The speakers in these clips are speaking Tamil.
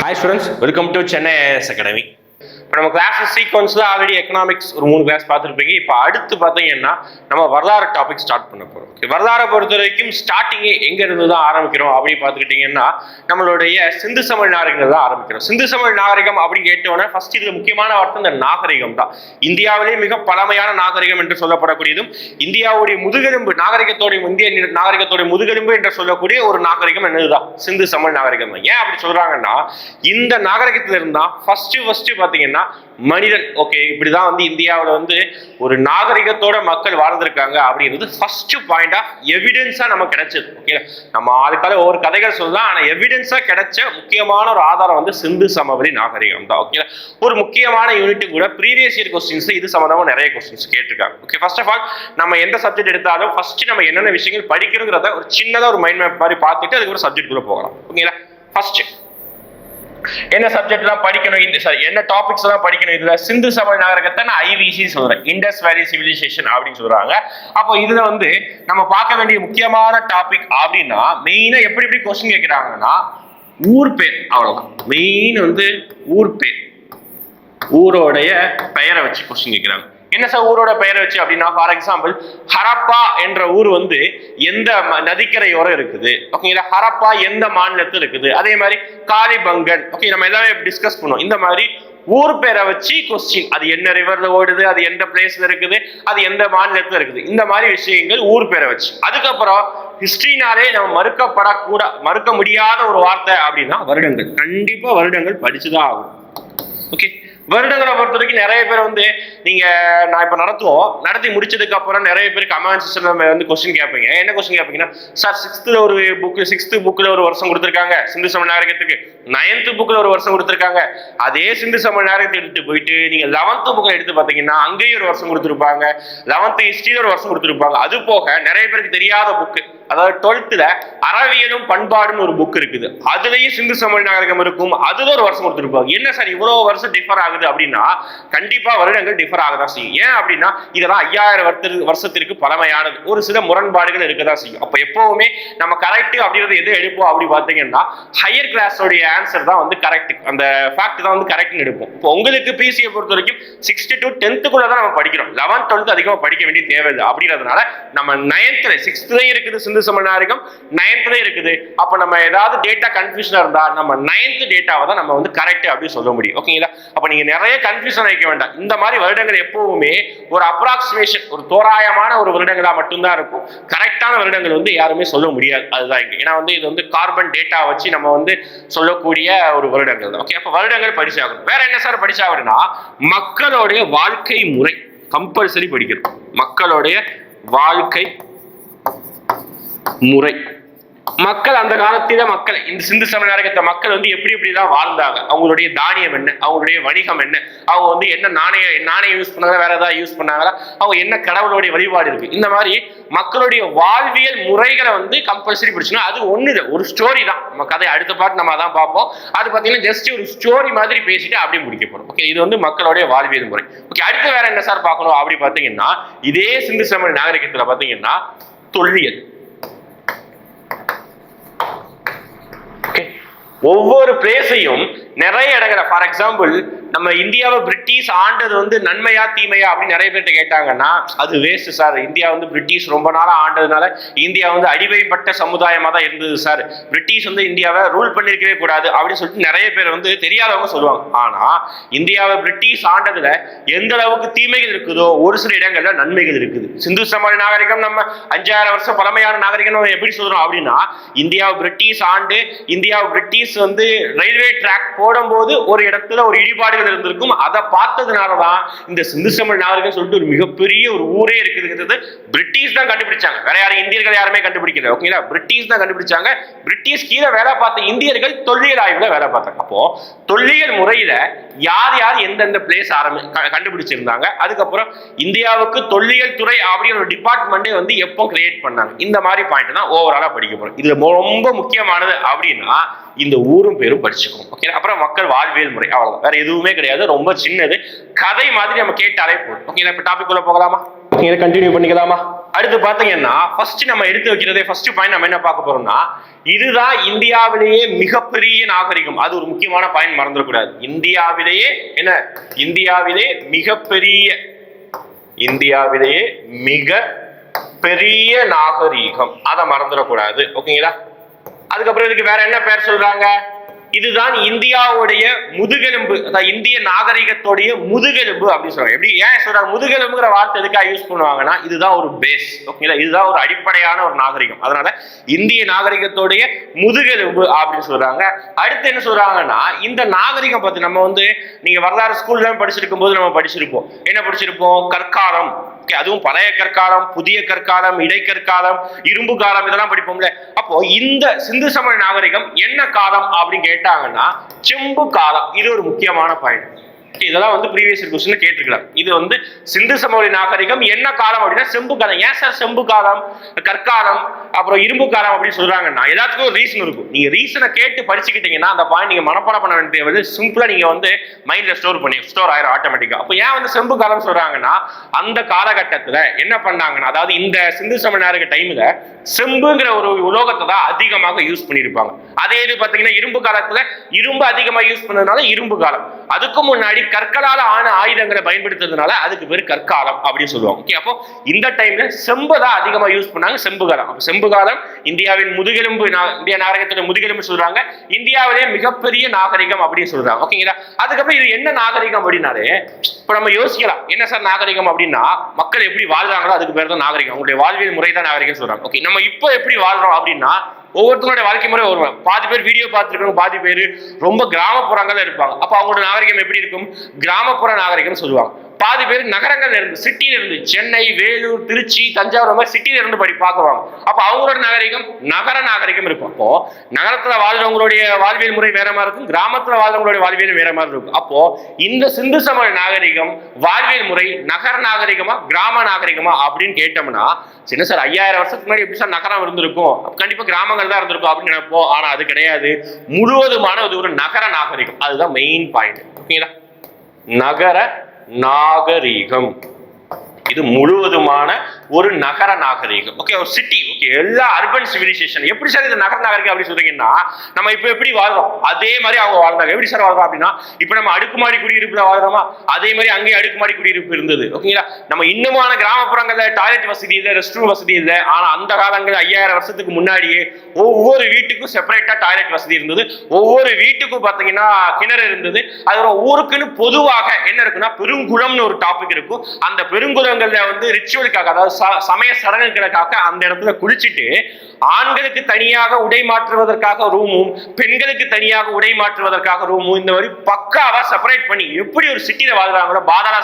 Hi students welcome to Chennai IAS academy இப்போ நம்ம கிளாஸ் சீக்வன்ஸ் தான் ஆல்ரெடி எக்கனாமிக்ஸ் ஒரு மூணு கிளாஸ் பார்த்துருப்பீங்க. இப்போ அடுத்து பார்த்தீங்கன்னா நம்ம வரலாறு டாபிக் ஸ்டார்ட் பண்ண போகிறோம் வரலாறை பொறுத்த வரைக்கும் ஸ்டார்டிங்கே எங்கேருந்து தான் ஆரம்பிக்கிறோம் அப்படின்னு பார்த்துக்கிட்டிங்கன்னா நம்மளுடைய சிந்து சமிழ் நாகரிகம் தான் ஆரம்பிக்கிறோம். சிந்து சமிழ் நாகரிகம் அப்படின்னு கேட்டோன்னே ஃபர்ஸ்ட் இதில் முக்கியமான வார்த்தை இந்த நாகரிகம் தான். இந்தியாவிலே மிக பழமையான நாகரிகம் என்று சொல்லப்படக்கூடியதும் இந்தியாவுடைய முதுகெலும்பு நாகரிகத்தோடைய இந்திய நாகரிகத்தோடைய முதுகெலும்பு என்று சொல்லக்கூடிய ஒரு நாகரிகம் என்னதுதான்? சிந்து சமிழ் நாகரிகம் தான். ஏன் அப்படி சொல்றாங்கன்னா இந்த நாகரிகத்துல ஃபஸ்ட்டு ஃபர்ஸ்ட் ஃபர்ஸ்ட் அப்படின்னா மனிதன். ஓகே இப்படிதான் வந்து இந்தியாவில் வந்து ஒரு நாகரிகத்தோட மக்கள் வாழ்ந்திருக்காங்க அப்படிங்கிறது ஃபர்ஸ்ட் பாயிண்ட் ஆஃப் எவிடென்ஸா நமக்கு கிடைச்சது. ஓகே நம்ம அதுக்காக ஒவ்வொரு கதைகள் சொல்லலாம் ஆனா எவிடென்ஸா கிடைச்ச முக்கியமான ஒரு ஆதாரம் வந்து சிந்து சமவெளி நாகரிகம் தான். ஓகே ஒரு முக்கியமான யூனிட் கூட ப்ரீவியஸ் இயர் கொஸ்டின்ஸ் இது சம்பந்தமா நிறைய கொஸ்டின்ஸ் கேட்டிருக்காங்க. ஓகே ஃபர்ஸ்ட் ஆஃப் ஆல் நம்ம எந்த சப்ஜெக்ட் எடுத்தாலும் ஃபர்ஸ்ட் நம்ம என்னென்ன விஷயங்கள் படிக்கிறோங்கிறத ஒரு சின்னதாக ஒரு மைண்ட் மேப் மாதிரி பார்த்துட்டு அதுக்கு சப்ஜெக்ட் கூட போகலாம். ஓகேங்களா ஃபர்ஸ்ட் என்ன சப்ஜெக்ட்லாம் படிக்கணும்? இந்த சாரி என்ன டாபிக்ஸ் எல்லாம் படிக்கணும்? இதுல சிந்து சமவெளி நாகரகத்தை நான் ஐவிசி சொல்றேன். இண்டஸ் வேலி சிவிலைசேஷன் அப்படின்னு சொல்றாங்க. அப்போ இதுல வந்து நம்ம பார்க்க வேண்டிய முக்கியமான டாபிக் அப்படின்னா மெயினா எப்படி எப்படி கொஸ்டின் கேட்கிறாங்கன்னா ஊர் பேர் அவ்வளவுதான். மெயின் வந்து ஊர் பேர். ஊரோடைய பெயரை வச்சு கொஸ்டின் கேட்கிறாங்க. என்ன சார் ஊரோட பெயரை வச்சு அப்படின்னா ஃபார் எக்ஸாம்பிள் ஹரப்பா என்ற ஊர் வந்து எந்த நதிக்கரையோரம் இருக்குது. ஓகேங்களா ஹரப்பா எந்த மாநிலத்தில் இருக்குது? அதே மாதிரி காலிபங்கன் ஓகே நம்ம எல்லாமே டிஸ்கஸ் பண்ணுவோம். இந்த மாதிரி ஊர் பேரை வச்சு கொஸ்டின் அது என்ன ரிவர்ல ஓடுது? அது எந்த பிளேஸ்ல இருக்குது? அது எந்த மாநிலத்துல இருக்குது? இந்த மாதிரி விஷயங்கள் ஊர் பேரை வச்சு. அதுக்கப்புறம் ஹிஸ்டரினாலே நம்ம மறுக்கப்படக்கூட மறுக்க முடியாத ஒரு வார்த்தை அப்படின்னா வருடங்கள். கண்டிப்பா வருடங்கள் படிச்சுதான் ஆகும் ஓகே வருடங்களை பொறுத்த வரைக்கும் நிறைய பேர் வந்து நீங்க நான் இப்ப நடத்துவோம். நடத்தி முடிச்சதுக்கு அப்புறம் நிறைய பேர் கமெண்ட் செக்ஷன்ல வந்து கொஸ்டின் கேட்பீங்க. என்ன கொஸ்டின் கேட்பீங்கன்னா சார் சிக்ஸ்த்ல ஒரு புக் சிக்ஸ்த் புக்ல ஒரு வருஷம் கொடுத்துருக்காங்க. சிந்து சம நாகரிகத்துக்கு நைன்த் புக்ல ஒரு வருஷம் கொடுத்துருக்காங்க. அதே சிந்து சம நாகரிகத்தை எடுத்து போயிட்டு நீங்க லெவன்த் புக்கை எடுத்து பாத்தீங்கன்னா அங்கேயும் ஒரு வருஷம் கொடுத்துருப்பாங்க. லெவன்த் ஹிஸ்டரியில ஒரு வருஷம் கொடுத்துருப்பாங்க. அது போக நிறைய பேருக்கு தெரியாத புக்கு அதாவது டுவெல்த்தில் அறவியலும் பண்பாடுன்னு ஒரு புக் இருக்குது. அதுலேயும் சிந்து சமவெளி நாகரிகம் இருக்கும். அதுல ஒரு வருஷம் கொடுத்துருப்பாங்க என்ன சார் இவ்வளோ வருஷம் டிஃபர் ஆகுது அப்படின்னா கண்டிப்பாக வருடங்கள் டிஃபர் ஆகதான் செய்யும். ஏன் அப்படின்னா இதெல்லாம் ஐயாயிரம் வருஷத்திற்கு வருஷத்திற்கு பழமையானது. ஒரு சில முரண்பாடுகள் இருக்கதான் செய்யும். அப்போ எப்பவுமே நம்ம கரெக்ட் அப்படின்றது எது எடுப்போம் அப்படி பார்த்தீங்கன்னா ஹையர் கிளாஸோடைய ஆன்சர் தான் வந்து கரெக்ட் அந்த ஃபேக்ட் தான் வந்து கரெக்ட்னு எடுப்போம். இப்போ உங்களுக்கு பிசியை பொறுத்த வரைக்கும் சிக்ஸ்த் டு டென்த்துக்குள்ள தான் நம்ம படிக்கிறோம். லெவன்த் டுவெல்த் அதிகமாக படிக்க வேண்டிய தேவையில்லை. அப்படின்றதுனால நம்ம நைன்த்தில் சிக்ஸ்த்துலேயும் இருக்குது சிந்து சமநாகரிகம் நைன்த்லயும் இருக்குது. அப்ப நம்ம ஏதாவது டேட்டா கன்ஃபியூஷனா இருந்தா நம்ம நைன்த் டேட்டாவை தான் நம்ம வந்து கரெக்ட் அப்படின்னு சொல்ல முடியும். ஓகேங்களா அப்ப நீங்க நிறைய கன்ஃபியூஷன் வைக்க வேண்டாம். இந்த மாதிரி வருடங்கள் எப்பவுமே ஒரு அப்ராக்சிமேஷன் ஒரு தோராயமான ஒரு வருடங்களா மட்டும்தான் இருக்கும். கரெக்டான வருடங்கள் வந்து யாருமே சொல்ல முடியாது. அதுதான் இங்க. ஏன்னா வந்து இது வந்து கார்பன் டேட்டா வச்சு நம்ம வந்து சொல்லக்கூடிய ஒரு வருடங்கள். தான் ஓகே அப்ப வருடங்கள் படிச்சாகணும். வேற என்ன சார் படிச்சாகணும்னா மக்களுடைய வாழ்க்கை முறை கம்பல்சரி படிக்கணும். மக்களுடைய வாழ்க்கை முறை. மக்கள் அந்த காலத்தில மக்கள் இந்த சிந்து சமநாயகத்தை மக்கள் வந்து எப்படி எப்படிதான் வாழ்ந்தாங்க? அவங்களுடைய தானியம் என்ன? அவங்களுடைய வணிகம் என்ன? அவங்க வந்து என்ன நாணய நாணயம் யூஸ் பண்ணாங்க வேற ஏதாவது யூஸ் பண்ணாங்களா? அவங்க என்ன கடவுளுடைய வழிபாடு இருக்கு? இந்த மாதிரி மக்களுடைய வாழ்வியல் முறைகளை வந்து கம்பல்சரி படிச்சுன்னா அது ஒண்ணு இல்லை ஒரு ஸ்டோரி தான். நம்ம கதை அடுத்த பாட்டு நம்ம அதான் பார்ப்போம். அது பார்த்தீங்கன்னா ஜஸ்ட் ஒரு ஸ்டோரி மாதிரி பேசிட்டு அப்படியே முடிக்க போறோம். ஓகே இது வந்து மக்களுடைய வாழ்வியல் முறை. ஓகே அடுத்து வேற என்ன சார் பார்க்கணும்? அப்படி பார்த்தீங்கன்னா இதே சிந்து சமண நாகரிகத்துல பார்த்தீங்கன்னா தொல்லியல் ஓகே ஒவ்வொரு பிளேஸையும் நிறைய இடங்களை ஃபார் எக்ஸாம்பிள் நம்ம இந்தியாவை பிரிட்டிஷ் ஆண்டது வந்து நன்மையா தீமையா அப்படின்னு நிறைய பேர்கிட்ட கேட்டாங்கன்னா அது வேஸ்ட் சார் இந்தியா வந்து பிரிட்டிஷ் ரொம்ப நாளா ஆண்டதுனால இந்தியா வந்து அடிமைப்பட்ட சமுதாயமா தான் இருந்தது சார் பிரிட்டிஷ் வந்து இந்தியாவை ரூல் பண்ணிருக்கவே கூடாது அப்படின்னு சொல்லிட்டு நிறைய பேர் வந்து தெரியாதவங்க சொல்லுவாங்க. ஆனா இந்தியாவை பிரிட்டிஷ் ஆண்டதுல எந்த அளவுக்கு தீமைகள் இருக்குதோ ஒரு சில இடங்கள்ல நன்மைகள் இருக்குது. சிந்து சமவெளி நாகரிகம் நம்ம அஞ்சாயிரம் வருஷம் பழமையான நாகரிகம் எப்படி சொல்றோம் அப்படின்னா இந்தியாவை பிரிட்டிஷ் ஆண்டு இந்தியாவை பிரிட்டிஷ் வந்து ரயில்வே ட்ராக் போடும்போது ஒரு இடத்துல ஒரு இடிபாடுகள் இருந்திருக்கும். அதை பார்த்ததுனாலதான் இந்த சிந்து தமிழ் நாகரிகம் சொல்லிட்டு ஒரு மிகப்பெரிய ஒரு ஊரே இருக்குதுங்கிறது பிரிட்டிஷ் தான் கண்டுபிடிச்சாங்க. வேற யாரும் இந்தியர்கள் யாருமே கண்டுபிடிக்கல. ஓகேங்களா பிரிட்டிஷ் தான் கண்டுபிடிச்சாங்க. பிரிட்டிஷ் கீழே வேலை பார்த்த இந்தியர்கள் தொல்லியல் ஆய்வுல வேலை பார்த்தாங்க. அப்போ தொல்லியல் முறையில யார் யார் எந்தெந்த பிளேஸ் ஆரம்பி கண்டுபிடிச்சிருந்தாங்க. அதுக்கப்புறம் இந்தியாவுக்கு தொல்லியல் துறை அப்படிங்கிற ஒரு டிபார்ட்மெண்ட்டே வந்து எப்போ கிரியேட் பண்ணாங்க. இந்த மாதிரி பாயிண்ட் தான் ஓவராலா படிக்க போறோம் இது ரொம்ப முக்கியமானது அப்படின்னா இந்த ஊரும் பேரும் படிச்சுக்கணும். ஓகே அப்புறம் மக்கள் வாழ்வியல் முறை அவ்வளவுதான். வேற எதுவுமே கிடையாது. ரொம்ப சின்னது. கதை மாதிரி நம்ம கேட்டாலே போதும். ஓகே இப்ப டாபிக் உள்ள போகலாமா? ஓகே கண்டினியூ பண்ணிக்கலாமா? அடுத்து பாத்தீங்கன்னா ஃபர்ஸ்ட் நம்ம எடுத்து வைக்கிறதே ஃபர்ஸ்ட் பாயிண்ட் நம்ம என்ன பார்க்க போறோம்னா இதுதான் இந்தியாவிலேயே மிகப்பெரிய நாகரிகம். அது ஒரு முக்கியமான பாயிண்ட் மறந்துடக்கூடாது. இந்தியாவிலேயே என்ன? இந்தியாவிலே மிகப்பெரிய இந்தியாவிலேயே மிக பெரிய நாகரீகம். அதை மறந்துடக்கூடாது. ஓகேங்களா அதுக்கப்புறம் இதுக்கு வேற என்ன பேர் சொல்றாங்க? இதுதான் இந்தியாவுடைய முதுகெலும்பு அதாவது இந்திய நாகரிகத்தோடைய முதுகெலும்பு அப்படின்னு சொல்றாங்க. எப்படி? ஏன் சொல்றாங்க? முதுகெலும்புங்கிற வார்த்தை எதுக்காக யூஸ் பண்ணுவாங்கன்னா இதுதான் ஒரு பேஸ் ஓகேங்களா இதுதான் ஒரு அடிப்படையான ஒரு நாகரிகம். அதனால இந்திய நாகரிகத்தோடைய முதுகெலும்பு அப்படின்னு சொல்றாங்க. அடுத்து என்ன சொல்றாங்கன்னா இந்த நாகரிகம் பத்தி நம்ம வந்து நீங்க வரலாறு ஸ்கூல்ல படிச்சிருக்கும் போது நம்ம படிச்சிருப்போம். என்ன படிச்சிருப்போம்? கற்காலம். அதுவும் பழைய கற்காலம் புதிய கற்காலம் இடைக்கற்காலம் இரும்பு காலம் இதெல்லாம் படிப்போம்ல. அப்போ இந்த சிந்து சமண நாகரிகம் என்ன காலம் அப்படின்னு கேட்டாங்கன்னா செம்பு காலம். இது ஒரு முக்கியமான பாயிண்ட் இதெல்லாம் வந்து ப்ரீவியஸ் கொஸ்டின் கேட்டிருக்கலாம் இது வந்து சிந்து சமவெளி நாகரிகம் என்ன காலம் அப்படின்னா செம்பு காலம். ஏன் சார் செம்பு காலம்? கற்காலம் அப்புறம் இரும்பு காலம் அப்படின்னு சொல்றாங்கன்னா எல்லாத்துக்கும் ஒரு ரீசன் இருக்கும். நீங்க ரீசனை கேட்டு படிச்சுக்கிட்டீங்கன்னா அந்த பாயிண்ட் நீங்க மனப்பாடம் பண்ண வேண்டிய வந்து சிம்பிளா நீங்க வந்து மைண்ட்ல ஸ்டோர் பண்ணி ஸ்டோர் ஆயிரும் ஆட்டோமேட்டிக்கா அப்போ ஏன் வந்து செம்பு காலம் சொல்றாங்கன்னா அந்த காலகட்டத்துல என்ன பண்ணாங்கன்னா அதாவது இந்த சிந்து சமண நாகரிக டைம்ல செம்புங்கிற ஒரு உலோகத்தை தான் அதிகமாக யூஸ் பண்ணியிருப்பாங்க. அதே இது பார்த்தீங்கன்னா இரும்பு காலத்துல இரும்பு அதிகமா யூஸ் பண்ணதுனால இரும்பு காலம். அதுக்கு முன்னாடி கற்களால ஆன ஆயுதங்களை பயன்படுத்துறதுனால அதுக்கு பேர் கற்காலம் அப்படின்னு சொல்லுவாங்க. ஓகே அப்போ இந்த டைம்ல செம்பு தான் அதிகமா யூஸ் பண்ணாங்க செம்பு காலம். அப்போ செம்பு காலம் இந்தியாவின் முதுகெலும்பு இந்திய நாகரிகத்தோட முதுகெலும்பு சொல்றாங்க. இந்தியாவிலே மிகப்பெரிய நாகரிகம் அப்படின்னு சொல்றாங்க. ஓகேங்களா அதுக்கப்புறம் இது என்ன நாகரிகம் அப்படின்னாலே இப்போ நம்ம யோசிக்கலாம். என்ன சார் நாகரிகம் அப்படின்னா மக்கள் எப்படி வாழ்றாங்களோ அதுக்கு பேர் தான் நாகரிகம். அவங்களுடைய வாழ்வியல் முறை தான் நாகரிகம் சொல்றாங்க. ஓகே நம்ம இப்போ எப்படி வாழ்றோம் அப்படின்னா ஒவ்வொருத்தருடைய வாழ்க்கை முறை ஒரு பாதி பேர் வீடியோ பார்த்துருக்காங்க பாதி பேர் ரொம்ப கிராமப்புறங்கள்ல இருப்பாங்க. அப்போ அவங்களோட நாகரிகம் எப்படி இருக்கும்? கிராமப்புற நாகரிகம்னு சொல்லுவாங்க. பாதி பேர் நகரங்கள்ல இருந்து சிட்டியில இருந்து சென்னை வேலூர் திருச்சி தஞ்சாவூர் அந்த மாதிரி சிட்டியில இருந்து படி பார்க்குவாங்க. அப்போ அவங்களோட நாகரிகம் நகர நாகரிகம் இருக்கும். அப்போ நகரத்துல வாழ்றவங்களுடைய வாழ்வியல் முறை வேற மாதிரி இருக்கும் கிராமத்துல வாழ்றவங்களுடைய வாழ்வியல் வேற மாதிரி இருக்கும். அப்போ இந்த சிந்து சமய நாகரிகம் வாழ்வியல் முறை நகர நாகரிகமா கிராம நாகரிகமா அப்படின்னு கேட்டோம்னா சின்ன சார் ஐயாயிரம் வருஷத்துக்கு முன்னாடி எப்படி சார் நகரம் இருந்திருக்கும்? கண்டிப்பா கிராமங்கள் தான் இருந்திருக்கும் அப்படின்னு நினைப்போம். ஆனா அது கிடையாது. முழுவதுமான இது ஒரு நகர நாகரிகம். அதுதான் மெயின் பாயிண்ட் ஓகேங்களா நகர நாகரிகம். இது முழுவதுமான ஒரு நகர நாகரிகம். ஓகே ஒரு சிட்டி ஓகே எல்லா அர்பன் சிவிலைசேஷன் எப்படி சார் இந்த நகர நாகரிகம் அப்படி சொல்றீங்கன்னா நம்ம இப்போ எப்படி வாழ்றோம்? அதே மாதிரி அவங்க வாழ்ந்தாங்க. எப்படி சார் வாழ்றோம் அப்படின்னா இப்போ நம்ம அடுக்குமாடி குடியிருப்புல வாழ்றோமா? அதே மாதிரி அங்கேயும் அடுக்குமாடி குடியிருப்பு இருந்தது. ஓகேங்களா நம்ம இன்னுமான கிராமப்புறங்கள்ல டாய்லெட் வசதி இல்லை ரெஸ்ட் ரூம் வசதி இல்லை. ஆனா அந்த காலங்கள் ஐயாயிரம் வருஷத்துக்கு முன்னாடியே ஒவ்வொரு வீட்டுக்கும் செப்பரேட்டா டாய்லெட் வசதி இருந்தது. ஒவ்வொரு வீட்டுக்கும் பார்த்தீங்கன்னா கிணறு இருந்தது. அதுல ஊருக்குன்னு பொதுவாக என்ன இருக்குன்னா பெருங்குளம்னு ஒரு டாபிக் இருக்கும். அந்த பெருங்குளங்கள்ல வந்து ரிச்சுவலுக்காக அதாவது சமய சடங்குகளுக்காக அந்த இடத்துல குளிச்சுட்டு ஆண்களுக்கு தனியாக உடை மாற்றுவதற்காக ரூமும் பெண்களுக்கு தனியாக உடை மாற்றுவதற்காக ரூமும் இந்த மாதிரி பக்காவா செப்பரேட் பண்ணி எப்படி ஒரு சிட்டியில வாழ்றாங்களோ பாதாள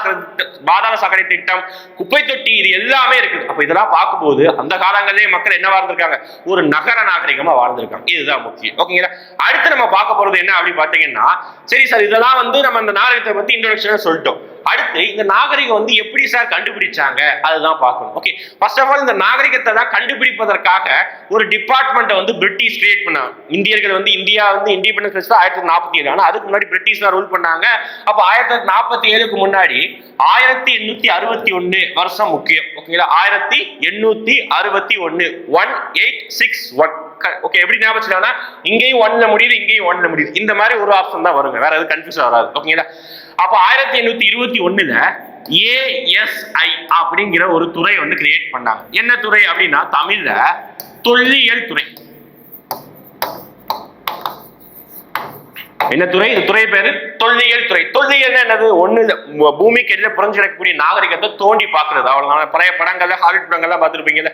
பாதாள சாக்கடை திட்டம் குப்பை தொட்டி இது எல்லாமே இருக்குது. அப்ப இதெல்லாம் பார்க்கும்போது அந்த காலங்களிலே மக்கள் என்ன வாழ்ந்திருக்காங்க? ஒரு நகர நாகரிகமா வாழ்ந்திருக்காங்க. இதுதான் முக்கியம். ஓகேங்களா அடுத்து நம்ம பார்க்க போறது என்ன அப்படின்னு பாத்தீங்கன்னா சரி சார் இதெல்லாம் வந்து நம்ம இந்த நாகரிகத்தை பத்தி இன்ட்ரோடக்ஷன் சொல்லிட்டோம். அடுத்து இந்த நாகரிகம் வந்து எப்படி சார் கண்டுபிடிச்சாங்க? அதுதான் பார்க்கணும். ஓகே ஃபர்ஸ்ட் ஆஃப் ஆல் இந்த நாகரிகத்தை தான் கண்டுபிடிப்பதற்காக ஒரு டிபார்ட்மெண்ட்டை வந்து பிரிட்டிஷ் கிரியேட் பண்ணாங்க. இந்தியர்கள் வந்து இந்தியா வந்து இண்டிபெண்டன்ஸ் ஆயிரத்தி தொள்ளாயிரத்தி நாற்பத்தி ஏழு ஆனால் அதுக்கு முன்னாடி பிரிட்டிஷ் தான் ரூல் பண்ணாங்க. அப்போ ஆயிரத்தி தொள்ளாயிரத்தி நாற்பத்தி ஏழுக்கு முன்னாடி ஆயிரத்தி எண்ணூத்தி அறுபத்தி ஒன்னு வருஷம் முக்கியம். ஓகேங்களா ஆயிரத்தி எண்ணூத்தி அறுபத்தி ஒன்னு one eight six one okay எப்படி ஞாபகம் வச்சுக்கலாம்னா இங்கேயும் ஒன்ல முடியுது இங்கேயும் ஒன்ல முடியுது. இந்த மாதிரி ஒரு ஆப்ஷன் தான் வருங்க. வேற எதுவும் கன்ஃபியூஸ் வராது ஓகேங்களா அப்போ ஆயிரத்தி எண்ணூத்தி இருபத்தி ஒண்ணுல ஏஎஸ்ஐ அப்படிங்கிற ஒரு துறை வந்து கிரியேட் பண்ணாங்க. என்ன துறை அப்படின்னா தமிழ்ல தொல்லியல் துறை. என்ன துறை? இந்த துறை பேரு தொல்லியல் துறை. தொல்லியல் என்னது? ஒண்ணு இல்ல பூமிக்கு எதிர புரிஞ்சு கிடக்கக்கூடிய நாகரிகத்தை தோண்டி பாக்குறது அவ்வளவுதான். பழைய படங்கள்ல ஹாலிவுட் படங்கள்லாம் பார்த்துருப்பீங்கல்ல.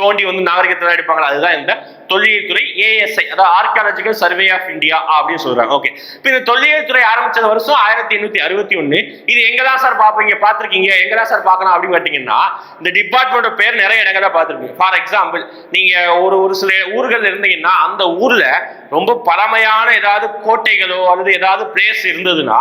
தோண்டி வந்து நாகரிகத்தை தான் எடுப்பாங்களா? அதுதான் இந்த தொல்லியல் துறை ஏஎஸ்ஐ அதாவது ஆர்கியாலஜிக்கல் சர்வே ஆஃப் இந்தியா அப்படின்னு சொல்றாங்க. ஓகே இப்போ இந்த தொல்லியல் துறை ஆரம்பிச்சது வருஷம் ஆயிரத்தி எண்ணூத்தி அறுபத்தி ஒன்னு இது எங்கதான் சார் பார்ப்பீங்க? பார்த்துருக்கீங்க? எங்கதான் சார் பார்க்கணும் அப்படின்னு பார்த்தீங்கன்னா இந்த டிபார்ட்மெண்ட் பேர் நிறைய இடங்கள பார்த்திருப்பீங்க. ஃபார் எக்ஸாம்பிள் நீங்க ஒரு ஒரு சில ஊர்கள் இருந்தீங்கன்னா அந்த ஊர்ல ரொம்ப பழமையான ஏதாவது கோட்டைகளோ அல்லது ஏதாவது பிளேஸ் இருந்ததுன்னா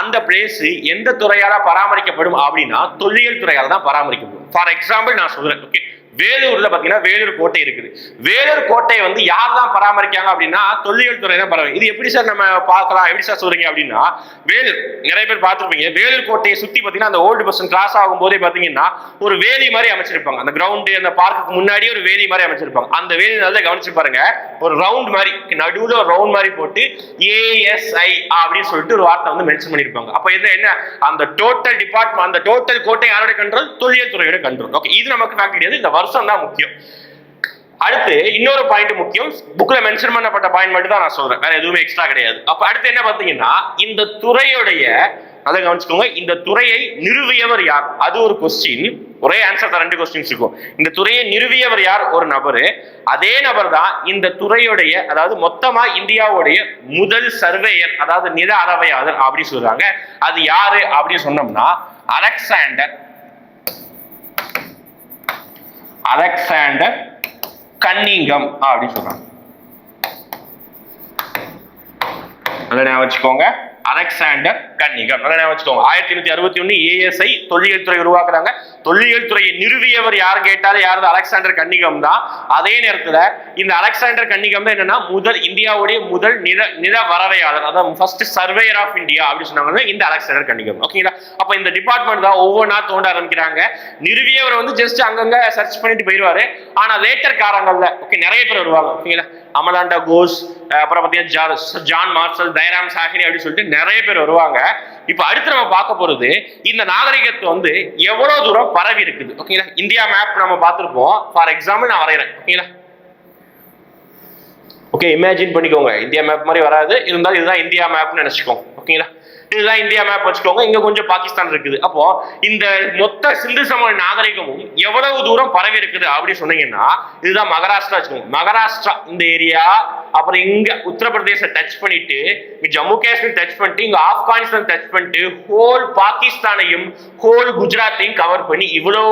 அந்த பிளேஸ் எந்த துறையால பராமரிக்கப்படும் அப்படின்னா தொல்லியல் துறையால தான் பராமரிக்கப்படும். ஃபார் எக்ஸாம்பிள் நான் சொல்றேன். ஓகே வேலூர்ல பாத்தீங்கன்னா வேலூர் கோட்டை இருக்குது. வேலூர் கோட்டையை வந்து யார் தான் பராமரிக்காங்க அப்படின்னா தொல்லியல் துறை தான் பராமரி இது எப்படி சார் நம்ம பார்க்கலாம்? எப்படி சார் சொல்றீங்க அப்படின்னா வேலூர் நிறைய பேர் பார்த்துருப்பீங்க. வேலூர் கோட்டையை சுத்தி பாத்தீங்கன்னா அந்த ஓல்டு பர்சன் கிராஸ் ஆகும் போதே பாத்தீங்கன்னா ஒரு வேலி மாதிரி அமைச்சிருப்பாங்க. அந்த கிரவுண்டு அந்த பார்க்குக்கு முன்னாடி ஒரு வேலி மாதிரி அமைச்சிருப்பாங்க. அந்த வேலி நல்லா கவனிச்சு பாருங்க. ஒரு ரவுண்ட் மாதிரி நடுவுல ஒரு ரவுண்ட் மாதிரி போட்டு ஏஎஸ்ஐ அப்படின்னு சொல்லிட்டு ஒரு வார்த்தை வந்து மென்ஷன் பண்ணிருப்பாங்க. அப்ப இது என்ன? அந்த டோட்டல் டிபார்ட்மெண்ட் அந்த டோட்டல் கோட்டை யாரோட கண்ட்ரோல் தொழில் துறையோட கண்ட்ரோல் ஓகே இது நமக்கு ஃபேக்ட் கிடையாது. இந்த வருஷம் தான் முக்கியம். அடுத்து இன்னொரு பாயிண்ட் முக்கியம். புக்ல மென்ஷன் பண்ணப்பட்ட பாயிண்ட் மட்டும் தான் நான் சொல்றேன். வேற எதுவுமே எக்ஸ்ட்ரா கிடையாது. அப்ப அடுத்து என்ன பாத்தீங்கன்னா இந்த துறையுடைய அதை கவனிச்சுக்கோங்க இந்த துறையை நிறுவியவர் யார்? அது ஒரு கொஸ்டின் ஒரே ஆன்சர் தான் ரெண்டு கொஸ்டின்ஸ் இருக்கும். இந்த துறையை நிறுவியவர் யார்? ஒரு நபரு. அதே நபர் தான் இந்த துறையுடைய அதாவது மொத்தமா இந்தியாவுடைய முதல் சர்வேயர் அதாவது நில அளவையாளர் அப்படின்னு சொல்றாங்க. அது யாரு அப்படின்னு சொன்னோம்னா அலெக்சாண்டர் அலெக்சாண்டர் கன்னிங்கம் அப்படின்னு சொல்றாங்க. அதை ஞாபகம் வச்சுக்கோங்க. Alexander Cunningham. நல்லா ஞாபகம் வச்சுக்கோங்க. ஆயிரத்தி எண்ணூத்தி அறுபத்தி ஒண்ணு ஏஎஸ்ஐ தொல்லியல் துறை உருவாக்குறாங்க தொல்லியல் துறையை நிறுவியவர் யார் கேட்டாலும் யாரு அலெக்சாண்டர் கன்னிகம் தான். அதே நேரத்துல இந்த அலெக்சாண்டர் கன்னிகம் தான் என்னன்னா முதல் இந்தியாவுடைய முதல் நில நில வரவையாளர். அதாவது ஃபர்ஸ்ட் சர்வேயர் ஆஃப் இந்தியா அப்படின்னு சொன்னாங்க இந்த அலெக்சாண்டர் கன்னிகம். ஓகேங்களா அப்ப இந்த டிபார்ட்மெண்ட் தான் ஒவ்வொன்றா தோண்ட ஆரம்பிக்கிறாங்க. நிறுவியவர் வந்து ஜஸ்ட் அங்கங்க சர்ச் பண்ணிட்டு போயிடுவாரு ஆனா லேட்டர் காரங்கள்ல ஓகே நிறைய பேர் வருவாங்க. ஓகேங்களா அமலாண்டா கோஸ் அப்புறம் பார்த்தீங்கன்னா ஜான் மார்சல் தயராம் சாஹினி அப்படின்னு சொல்லிட்டு நிறைய பேர் வருவாங்க. இப்போ அடுத்து நம்ம பார்க்க போகிறது இந்த நாகரிகத்தை வந்து எவ்வளோ தூரம் பரவி இருக்குது? ஓகேங்களா? இந்தியா மேப் நம்ம பார்த்துருப்போம். ஃபார் எக்ஸாம்பிள் நான் வரைகிறேன் ஓகேங்களா? ஓகே இமேஜின் பண்ணிக்கோங்க. இந்தியா மேப் மாதிரி வராது. இருந்தாலும் இதுதான் இந்தியா மேப்னு நினச்சிக்கோங்க. ஓகேங்களா? இதுதான் இந்தியா மேப் வச்சுக்கோங்க. இங்க கொஞ்சம் பாகிஸ்தான் இருக்குது. அப்போ இந்த மொத்த சிந்து சமவெளி நாகரிகமும் எவ்வளவு தூரம் பரவி இருக்குது அப்படின்னு சொன்னீங்கன்னா இதுதான் மகாராஷ்டிரா வச்சுக்கோங்க. மகாராஷ்டிரா இந்த ஏரியா அப்புறம் இங்க உத்தரப்பிரதேச டச் பண்ணிட்டு ஜம்மு காஷ்மீர் டச் பண்ணிட்டு இங்க ஆப்கானிஸ்தான் டச் பண்ணிட்டு ஹோல் பாகிஸ்தானையும் ஹோல் குஜராத்தையும் கவர் பண்ணி இவ்வளோ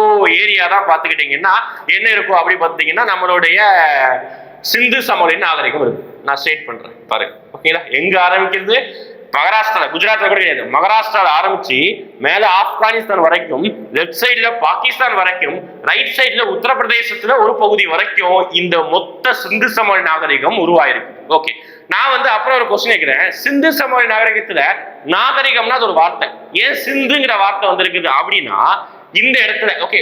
ஏரியா தான் பார்த்துக்கிட்டீங்கன்னா என்ன இருக்கும் அப்படி பார்த்தீங்கன்னா நம்மளுடைய சிந்து சமவெளி நாகரிகம் இருக்கு நான் ஸ்டேட் பண்றேன். பாருங்க. ஓகேங்களா? எங்க ஆரம்பிக்கிறது? மகாராஷ்டிரா குஜராத்ல கூட கிடையாது. மகாராஷ்டிரால ஆரம்பிச்சு மேல ஆப்கானிஸ்தான் வரைக்கும் லெஃப்ட் சைடுல பாகிஸ்தான் வரைக்கும் ரைட் சைடுல உத்தரப்பிரதேசத்துல ஒரு பகுதி வரைக்கும் இந்த மொத்த சிந்து சமவெளி நாகரிகம் உருவாயிருக்கு. ஓகே நான் வந்து அப்புறம் ஒரு கொஸ்டின் கேட்கிறேன் சிந்து சமவெளி நாகரிகத்துல நாகரிகம்னா அது ஒரு வார்த்தை. ஏன் சிந்துங்கிற வார்த்தை வந்திருக்குது அப்படின்னா இந்த இடத்துல ஓகே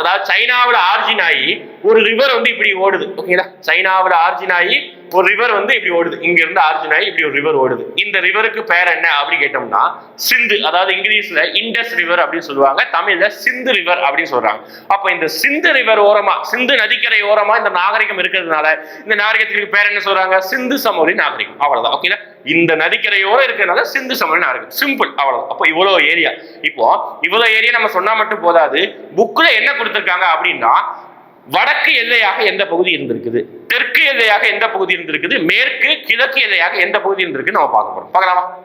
அதாவது சைனாவில் ஆர்ஜின் ஆகி ஒரு ரிவர் வந்து இப்படி ஓடுது. ஓகேங்களா சைனாவில் ஆர்ஜின் ஆகி ஒரு ரிவர் வந்து இப்படி ஓடுது. இங்க இருந்து ஆர்ஜின் இப்படி ஒரு ரிவர் ஓடுது. இந்த ரிவருக்கு பேர் என்ன அப்படி கேட்டோம்னா சிந்து. அதாவது இங்கிலீஷ்ல இண்டஸ் ரிவர் அப்படின்னு சொல்லுவாங்க. தமிழ்ல சிந்து ரிவர் அப்படின்னு சொல்றாங்க. அப்ப இந்த சிந்து ரிவர் ஓரமா சிந்து நதிக்கரை ஓரமா இந்த நாகரிகம் இருக்கிறதுனால இந்த நாகரிகத்துக்கு பேர் என்ன சொல்றாங்க? சிந்து சமவெளி நாகரிகம். அவ்வளவுதான். ஓகேங்களா இந்த நதிக்கரையோட இருக்கிறதுனால சிந்து சமவெளி நாகரிகம். சிம்பிள் அவ்வளவுதான். அப்போ இவ்வளவு ஏரியா இப்போ இவ்வளவு ஏரியா நம்ம சொன்னா மட்டும் போதாது. புக்ல என்ன கொடுத்துருக்காங்க அப்படின்னா வடக்கு எல்லையாக எந்த பகுதி இருந்திருக்குது? தெற்கு எல்லையாக எந்த பகுதி இருந்திருக்குது? மேற்கு கிழக்கு எல்லையாக எந்த பகுதி இருந்திருக்கு நம்ம பார்க்க போறோம். பார்க்கலாமா?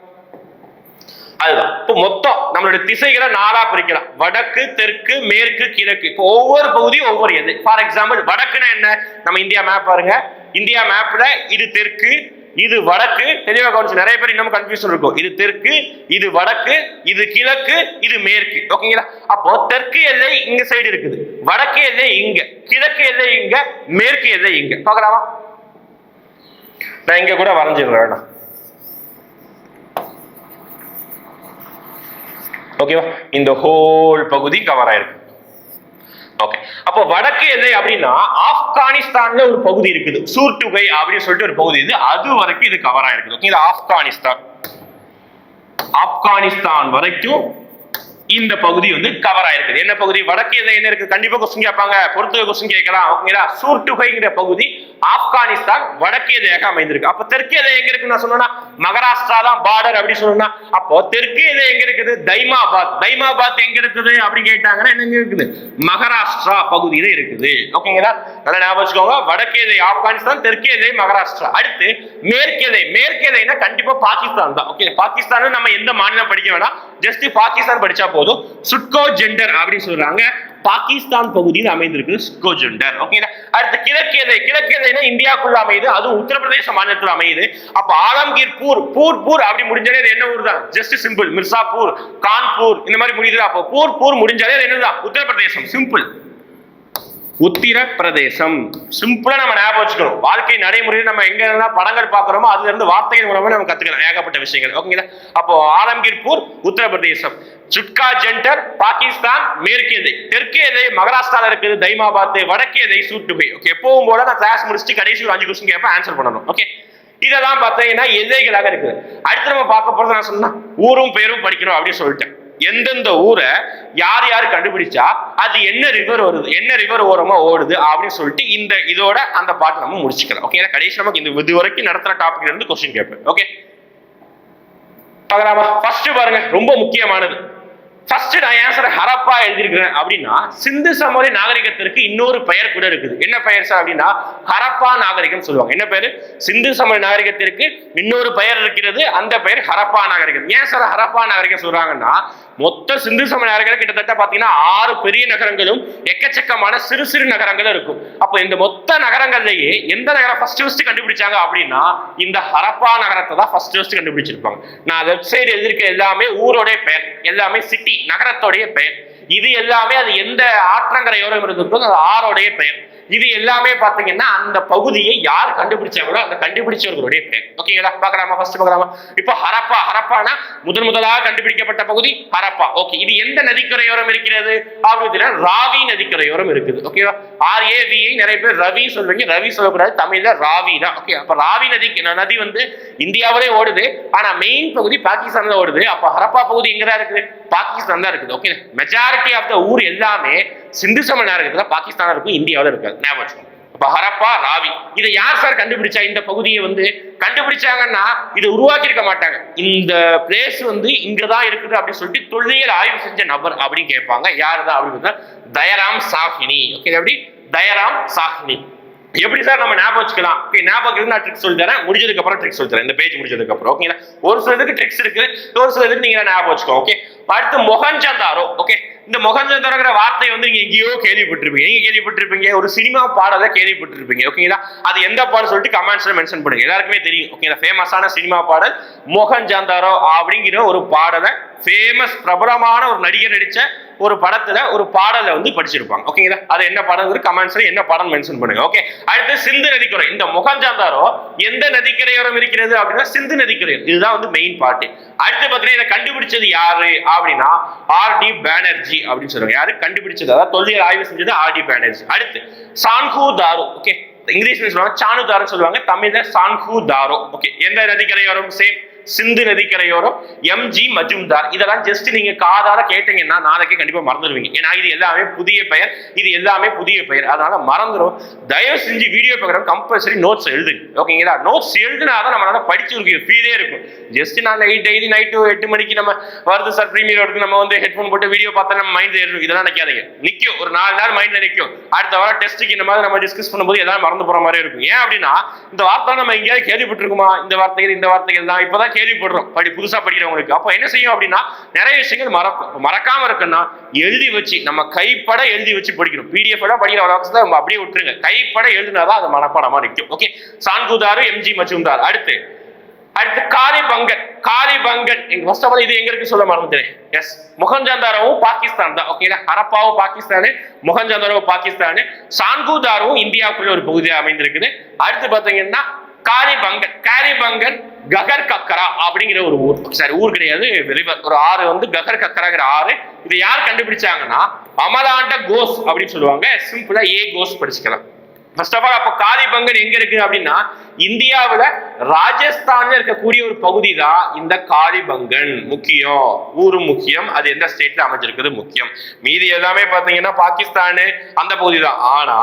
அதுதான். இப்போ மொத்தம் நம்மளுடைய திசைகளை நாலா பிரிக்கலாம். வடக்கு தெற்கு மேற்கு கிழக்கு. இப்போ ஒவ்வொரு பகுதியும் ஒவ்வொரு எது? ஃபார் எக்ஸாம்பிள் வடக்குன்னா என்ன? நம்ம இந்தியா மேப் பாருங்க. இந்தியா மேப்ல இது தெற்கு இது வடக்கு. தெளிவாக கவனிச்சு நிறைய பேர் இன்னும் கன்ஃபியூஷன் இருக்கும். இது தெற்கு இது வடக்கு இது கிழக்கு இது மேற்கு. ஓகேங்களா அப்போ தெற்கு எல்லை இங்க சைடு இருக்குது. வடக்கு எல்லை இங்க. கிழக்கு எல்லை இங்க மேற்கு எல்லை இங்க. பாக்கலாமா நான் இங்க கூட வரைஞ்சிடுறேன் ஓகேவா இந்த ஹோல் பகுதி கவர் ஆயிருக்கு. ஓகே அப்போ வடக்கு எல்லை அப்படின்னா ஆப்கானிஸ்தான்ல ஒரு பகுதி இருக்குது. சூர்டுகை அப்படின்னு சொல்லிட்டு ஒரு பகுதி இது. அது வரைக்கும் இது கவர் ஆயிருக்குது. ஓகே இது ஆப்கானிஸ்தான். ஆப்கானிஸ்தான் வரைக்கும் இந்த பகுதி வந்து கவர் ஆயிருக்குது. என்ன பகுதி? வடக்கு எதை என்ன இருக்கு கண்டிப்பா கொஸ்டின் கேட்பாங்க. பொறுத்துக கொஸ்டின் கேட்கலாம். ஓகேங்களா? சூர்டுகைங்கிற பகுதி ஆப்கானிஸ்தான் வடக்கு எதையாக அமைந்திருக்கு. அப்ப தெற்கு எதை எங்க இருக்குன்னு நான் சொன்னா மகாராஷ்டிரா தான் பார்டர் அப்படி சொன்னா அப்போ தெற்கு எதை எங்க இருக்குது? தைமாபாத். தைமாபாத் எங்க இருக்குது அப்படின்னு கேட்டாங்கன்னா என்ன இருக்குது? மகாராஷ்டிரா பகுதியில இருக்குது. ஓகேங்களா? நல்லா ஞாபகம் வச்சுக்கோங்க. வடக்கு எதை ஆப்கானிஸ்தான் தெற்கு எதை மகாராஷ்டிரா. அடுத்து மேற்கு எல்லை. மேற்கு கண்டிப்பா பாகிஸ்தான் தான். ஓகே பாகிஸ்தான் நம்ம எந்த மாநிலம் படிக்க வேணாம்? ஜஸ்ட் பாகிஸ்தான் படிச்சா போதும். சுட்கோ ஜெண்டர் அப்படின்னு சொல்றாங்க. பாகிஸ்தான் பகுதியில் அமைந்திருக்கு சுட்கோ ஜெண்டர் ஓகேங்களா அடுத்து கிழக்கு எல்லை கிழக்கு அமையுது. அதுவும் உத்தரப்பிரதேச மாநிலத்தில் அமையுது. அப்ப ஆலம்கீர் பூர். பூர் பூர் அப்படி முடிஞ்சாலே என்ன ஊர் தான் ஜஸ்ட் சிம்பிள் மிர்சாப்பூர் கான்பூர் இந்த மாதிரி முடியுது அப்போ பூர் பூர் முடிஞ்சாலே என்னதான் உத்தரப்பிரதேசம். சிம்பிள் உத்திரப்பிரதேசம். சிம்பிளா நம்ம ஞாபகம் வச்சுக்கணும். வாழ்க்கை நடைமுறையில் நம்ம எங்க எல்லாம் படங்கள் பார்க்குறோமோ அதுல இருந்து வார்த்தைகள் மூலமா நம்ம கத்துக்கலாம். ஏகப்பட்ட விஷயங்கள். ஓகேங்களா அப்போ ஆலம்கீர்பூர் உத்தரப்பிரதேசம். சுட்கா ஜென்டர் பாகிஸ்தான் மேற்கே எதை தெற்கே எதை மகாராஷ்டிரால இருக்குது தைமாபாத் வடக்கு எதை சூட்டுபை. ஓகே எப்பவும் போல நான் கிளாஸ் முடிச்சுட்டு கடைசி ஒரு அஞ்சு கொஸ்டின் கேட்பேன் ஆன்சர் பண்ணணும். ஓகே இதெல்லாம் பார்த்தீங்கன்னா எல்லைகளாக இருக்குது. அடுத்து நம்ம பார்க்க போறது நான் சொன்னா ஊரும் பேரும் படிக்கணும் அப்படின்னு சொல்லிட்டேன். எந்தெந்த ஊரை யார் யார் கண்டுபிடிச்சா அது என்ன ரிவர் வருது என்ன ரிவர் ஓரமா ஓடுது அப்படின்னு சொல்லிட்டு இந்த இதோட அந்த பாட்டு நம்ம முடிச்சுக்கலாம். ஓகே கடைசி நமக்கு இந்த இது வரைக்கும் நடத்துற டாபிக்ல இருந்து கொஸ்டின் கேட்பேன். ஓகே பார்க்கலாமா? ஃபர்ஸ்ட் பாருங்க ரொம்ப முக்கியமானது. ஃபர்ஸ்ட் நான் ஆன்சர் ஹரப்பா எழுதியிருக்கிறேன். அப்படின்னா சிந்து சமவெளி நாகரிகத்திற்கு இன்னொரு பெயர் கூட இருக்குது. என்ன பெயர் சார் அப்படின்னா ஹரப்பா நாகரிகம் சொல்லுவாங்க. என்ன பெயர் சிந்து சமவெளி நாகரிகத்திற்கு இன்னொரு பெயர் இருக்கிறது. அந்த பெயர் ஹரப்பா நாகரிகம். ஏன் சார் ஹரப்பா நாகரிகம் சொல்றாங்கன்னா மொத்த சிந்து சமவெளி கிட்டத்தட்ட பாத்தீங்கன்னா ஆறு பெரிய நகரங்களும் எக்கச்சக்கமான சிறு சிறு நகரங்களும் இருக்கும். அப்போ இந்த மொத்த நகரங்கள்லயே எந்த நகரம் ஃபர்ஸ்ட் ஃபர்ஸ்ட் கண்டுபிடிச்சாங்க அப்படின்னா இந்த ஹரப்பா நகரத்தை தான் ஃபர்ஸ்ட் ஃபர்ஸ்ட் கண்டுபிடிச்சிருப்பாங்க. நான் வெப்சைட் சைடு எழுதியிருக்க எல்லாமே ஊரோடைய பெயர் எல்லாமே சிட்டி நகரத்தோடைய பெயர். இது எல்லாமே அது எந்த ஆற்றங்கரையோரம் இருந்திருக்கோ அது ஆறோடைய பெயர். இது எல்லாமே பாத்தீங்கன்னா அந்த பகுதியை யார் கண்டுபிடிச்சாங்களோ அந்த கண்டுபிடிச்சவர்களுடைய பேர் ஓகேங்களா பார்க்கலாமா? ஃபர்ஸ்ட் பார்க்கலாமா? இப்போ ஹரப்பா ஹரப்பானா முதன் முதலாக கண்டுபிடிக்கப்பட்ட பகுதி ஹரப்பா. ஓகே இது எந்த நதிக்கரையோரம் இருக்கிறது? அப்படின்னா ராவி நதிக்கரையோரம் இருக்குது. ஓகேவா ஆர் நிறைய பேர் ரவி சொல்றீங்க ரவி சொல்லக்கூடாது. தமிழ்ல ராவி தான். ஓகே அப்ப ராவி நதி நதி வந்து இந்தியாவிலே ஓடுது. ஆனா மெயின் பகுதி பாகிஸ்தான்ல ஓடுது. அப்ப ஹரப்பா பகுதி எங்கதான் இருக்குது? பாகிஸ்தான் தான் இருக்குது. ஓகே மெஜாரிட்டி ஆஃப் த ஊர் எல்லாமே சிந்து சம நேரத்தில் பாகிஸ்தான் இருக்கும் இந்தியாவில் இருக்காது ஞாபகம் வச்சுக்கோங்க. ஹரப்பா ராவி இதை யார் சார் கண்டுபிடிச்சா? இந்த பகுதியை வந்து கண்டுபிடிச்சாங்கன்னா இதை உருவாக்கி இருக்க மாட்டாங்க. இந்த பிளேஸ் வந்து இங்கதான் இருக்குது அப்படின்னு சொல்லிட்டு தொல்லியல் ஆய்வு செஞ்ச நபர் அப்படின்னு கேட்பாங்க. யார் தான் அப்படின்னு தயராம் சாஹினி. ஓகே எப்படி? தயராம் சாஹினி. எப்படி சார் நம்ம ஞாபகம் வச்சுக்கலாம்? ஓகே ஞாபகம் நான் ட்ரிக்ஸ் சொல்லி தரேன். முடிஞ்சதுக்கு அப்புறம் ட்ரிக்ஸ் சொல்லி தரேன். இந்த பேஜ் முடிஞ்சதுக்கு அப்புறம் ஓகேங்களா ஒரு சில இதுக்கு ட்ரிக்ஸ் இருக்கு ஒரு சில இதுக்கு நீங்க ஞாபகம் வச்சுக்கோ ஓகே அடுத்து மொகஞ்சந்தாரோ ஓகே இந்த மொகஞ்சந்தாரோங்கிற வார்த்தை வந்து நீங்க எங்கேயோ கேள்விப்பட்டிருப்பீங்க. நீங்க கேள்விப்பட்டிருப்பீங்க ஒரு சினிமா பாடலை கேள்விப்பட்டிருப்பீங்க ஓகேங்களா அது எந்த பாடல் சொல்லிட்டு கமெண்ட்ஸ்ல மென்ஷன் பண்ணுங்க. எல்லாருக்குமே தெரியும் ஓகேங்களா ஃபேமஸான சினிமா பாடல் மொகஞ்சந்தாரோ அப்படிங்கிற ஒரு பாடலை ஃபேமஸ் பிரபலமான ஒரு நடிகர் நடிச்ச ஒரு படத்துல ஒரு பாடலை வந்து படிச்சிருப்பாங்க. ஓகேங்களா அது என்ன படம்? கமெண்ட்ஸ்ல என்ன படம் மென்ஷன் பண்ணுங்க. ஓகே அடுத்து சிந்து நதிக்கரை. இந்த முகஞ்சாந்தாரோ எந்த நதிக்கரையோரம் இருக்கிறது அப்படின்னா சிந்து நதிக்கரை. இதுதான் வந்து மெயின் பார்ட் அடுத்து பாத்தீங்கன்னா இதை கண்டுபிடிச்சது யாரு அப்படின்னா ஆர் டி பானர்ஜி அப்படின்னு சொல்லுவாங்க. யாரு? கண்டுபிடிச்சது. அதாவது தொல்லியல் ஆய்வு செஞ்சது ஆர் டி பேனர்ஜி அடுத்து சான்ஹூ தாரு. ஓகே இங்கிலீஷ்ல சொல்லுவாங்க சானு தாருன்னு சொல்லுவாங்க. தமிழ்ல சான்ஹூ தாரோ. ஓகே எந்த நதிக்கரையோரம்? சேம் சிந்து நதிக்கரையோரம் எம்ஜி மஜும்தார். இதெல்லாம் ஜஸ்ட் நீங்க காதால கேட்டீங்கன்னா நாளைக்கே கண்டிப்பா மறந்துடுவீங்க. ஏன்னா இது எல்லாமே புதிய பெயர். இது எல்லாமே புதிய பெயர். அதனால மறந்துடும் தயவு செஞ்சு வீடியோ பார்க்குறோம் கம்பல்சரி நோட்ஸ் எழுதுங்க. ஓகேங்களா நோட்ஸ் எழுதுனாதான் நம்மளால படிச்சு ஒரு ஃபீலே இருக்கும். ஜஸ்ட் நான் நைட் டெய்லி நைட்டு எட்டு மணிக்கு நம்ம வருது சார் ப்ரீமியர் எடுத்து நம்ம வந்து ஹெட்ஃபோன் போட்டு வீடியோ பார்த்தா நம்ம மைண்ட் ஏறும். இதெல்லாம் நினைக்காதீங்க. நிற்கும் ஒரு நாலு நாள் மைண்ட்ல நிற்கும் அடுத்த வாரம் டெஸ்ட்டுக்கு இந்த மாதிரி நம்ம டிஸ்கஸ் பண்ணும்போது எல்லாம் மறந்து போற மாதிரி இருக்கும். ஏன் அப்படின்னா இந்த வார்த்தை நம்ம எங்கேயாவது கேள்விப்பட்டிருக்குமா? இந்த வார்த்தைகள் இந்த வார்த்தைகள் தான். இப்பதான் கேள்விப்படுறோம். படி புதுசாக படிக்கிறவங்களுக்கு. அப்போ என்ன செய்யும் அப்படின்னா நிறைய விஷயங்கள் மறக்கும். மறக்காமல் இருக்குன்னா எழுதி வச்சு நம்ம கைப்பட எழுதி வச்சு படிக்கணும். பிடிஎஃப் படிக்கிற அளவுக்கு தான் அப்படியே விட்டுருங்க. கைப்பட எழுதினாதான் அது மனப்பாடமாக நிற்கும் ஓகே சான்குதாரு எம்ஜி மச்சுந்தார் அடுத்து அடுத்து Kalibangan Kalibangan first of all இது எங்க இருக்கு சொல்ல மறந்துட்டேன். எஸ் முகஞ்சந்தாரவும் பாகிஸ்தான் தான். ஓகேங்களா ஹரப்பாவும் பாகிஸ்தானு முகஞ்சந்தாரவும் பாகிஸ்தானு. சான்குதாரும் இந்தியாவுக்குள்ள ஒரு பகுதியாக அமைந்திருக்குது. அடுத்து பாத்தீங்கன்னா காளிபங்கன் காளிபங்கன் ககர் கக்கரா அப்படிங்கிற ஒரு ஊர். சரி ஊர் கிடையாது ரிவர் ஒரு ஆறு வந்து ககர் கக்கராங்கிற ஆறு. இதை யார் கண்டுபிடிச்சாங்கன்னா அமலாண்ட கோஸ் அப்படின்னு சொல்லுவாங்க. சிம்பிளா ஏ கோஸ் படிச்சுக்கலாம். ஃபர்ஸ்ட் ஆஃப் ஆல் அப்போ காளிபங்கன் எங்க இருக்கு அப்படின்னா இந்தியாவில் ராஜஸ்தான்ல இருக்கக்கூடிய ஒரு பகுதி தான் இந்த காளிபங்கன் முக்கியம். ஊரு முக்கியம். அது எந்த ஸ்டேட்ல அமைஞ்சிருக்குது முக்கியம். மீதி எல்லாமே பாத்தீங்கன்னா பாகிஸ்தானு அந்த பகுதி தான். ஆனா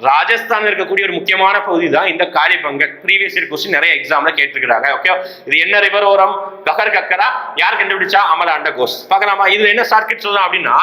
ராஜஸ்தான் இருக்கக்கூடிய ஒரு முக்கியமான பகுதி தான் இந்த காளிபங்கன் ப்ரீவியஸ் இயர் கொஸ்டின் நிறைய எக்ஸாம்ல கேட்டிருக்கிறாங்க ஓகே இது என்ன ரிவர் ஓரம்? ககர் கக்கரா? யார் கண்டுபிடிச்சா? அமலாண்ட கோஸ் பார்க்கலாமா? இதுல என்ன ஷார்ட்கட் சொல்லலாம் அப்படின்னா